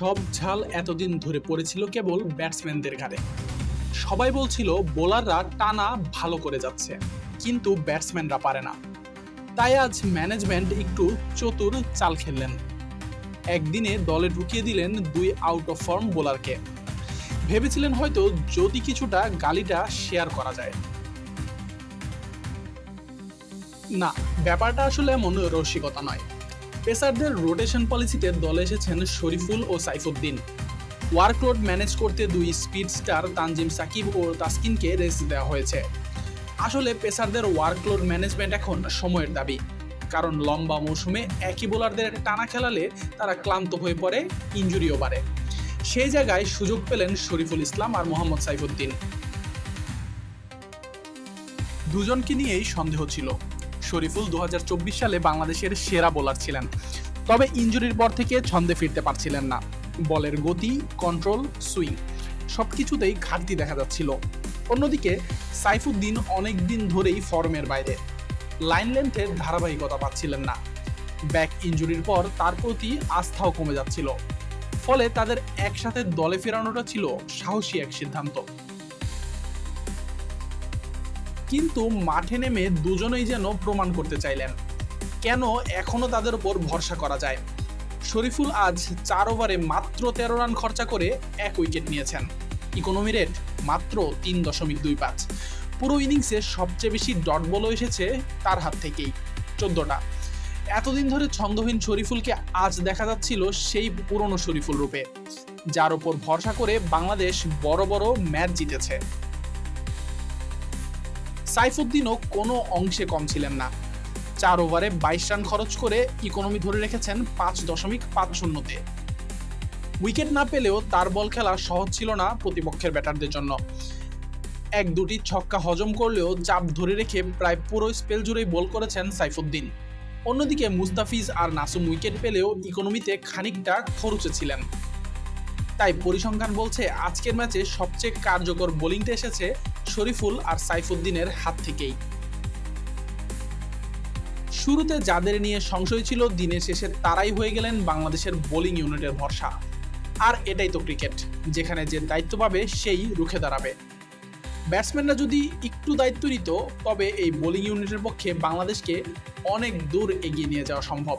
সব ঝাল এতদিন ধরে পড়েছিল কেবল ব্যাটসম্যানদের ঘাড়ে। সবাই বলছিল, বোলাররা টানা ভালো করে যাচ্ছে, কিন্তু ব্যাটসম্যানরা পারে না। তাই আজ ম্যানেজমেন্ট একটু চতুর চাল খেললেন। একদিনে দলে ঢুকিয়ে দিলেন দুই আউট অফ ফর্ম বোলারকে। ভেবেছিলেন হয়তো যদি কিছুটা গালিটা শেয়ার করা যায়। না, ব্যাপারটা আসলে এমন রসিকতা নয়। পেসারদের রোটেশন পলিসিতে দলে এসেছেন শরীফুল ও সাইফুদ্দিন। ওয়ার্কলোড ম্যানেজ করতে দুই স্পিড স্টার তানজিম সাকিব ও তাসকিনকে রেস্ট দেওয়া হয়েছে। আসলে পেসারদের ওয়ার্কলোড ম্যানেজমেন্ট এখন সময়ের দাবি। কারণ লম্বা মৌসুমে একই বোলারদের টানা খেলালে তারা ক্লান্ত হয়ে পড়ে ইঞ্জুরিও বাড়ে। সেই জায়গায় সুযোগ পেলেন শরীফুল ইসলাম আর মোহাম্মদ সাইফুদ্দিন। দুজনকে নিয়েই সন্দেহ ছিল। শরীফুল দু সালে বাংলাদেশের সেরা বোলার ছিলেন। তবে ইঞ্জুরির পর থেকে ছন্দে ফিরতে পারছিলেন না। বলের গতি কন্ট্রোল সুইং সব কিছুতেই ঘাটতি দেখা যাচ্ছিল। অন্যদিকে সাইফুদ্দিন অনেক দিন ধরেই ফর্মের বাইরে। লাইন লেন্থের ধারাবাহিকতা পাচ্ছিলেন না। ব্যাক ইঞ্জুরির পর তার প্রতি আস্থাও কমে যাচ্ছিল। ফলে তাদের একসাথে দলে ফেরানোটা ছিল সাহসী এক সিদ্ধান্ত। কিন্তু মাঠে নেমে দুজনেই যেন প্রমাণ করতে চাইলেন। কেন এখনও তাদের উপর ভরসা করা যায়? শরীফুল আজ চার ওভারে মাত্র তেরো রান খরচা করে এক উইকেট নিয়েছেন। ইকোনমি রেট মাত্র তিন দশমিক দুই পাঁচ। পুরো ইনিংসে সবচেয়ে বেশি ডট বলও এসেছে তার হাত থেকেই। চোদ্দটা। এতদিন ধরে ছন্দহীন শরীফুলকে আজ দেখা যাচ্ছিল সেই পুরনো শরীফুল রূপে। যার ওপর ভরসা করে বাংলাদেশ বড় বড় ম্যাচ জিতেছে। সাইফুদ্দিনও কোনো অংশে কম ছিলেন না। চার ওভারে বাইশ রান খরচ করে ইকোনমি ধরে রেখেছেন পাঁচ দশমিক পাঁচ শূন্যতে। উইকেট না পেলেও তার বল খেলা সহজ ছিল না প্রতিপক্ষের ব্যাটারদের জন্য। এক দুটি ছক্কা হজম করলেও চাপ ধরে রেখে প্রায় পুরো স্পেল জুড়েই বল করেছেন সাইফুদ্দিন। অন্যদিকে মুস্তাফিজ আর নাসুম উইকেট পেলেও ইকোনমিতে খানিকটা খরচে ছিলেন। তাই পরিসংখ্যান বলছে আজকের ম্যাচে সবচেয়ে কার্যকর বোলিংটা এসেছে শরীফুল আর সাইফুদ্দিনের হাত থেকেই। শুরুতে যাদের নিয়ে সংশয় ছিল, দিনের শেষে তারাই হয়ে গেলেন বাংলাদেশের বোলিং ইউনিটের ভরসা। আর এটাই তো ক্রিকেট, যেখানে যে দায়িত্ব পাবে সেই রুখে দাঁড়াবে। ব্যাটসম্যানরা যদি একটু দায়িত্ব নিত, তবে এই বোলিং ইউনিটের পক্ষে বাংলাদেশকে অনেক দূর এগিয়ে নিয়ে যাওয়া সম্ভব।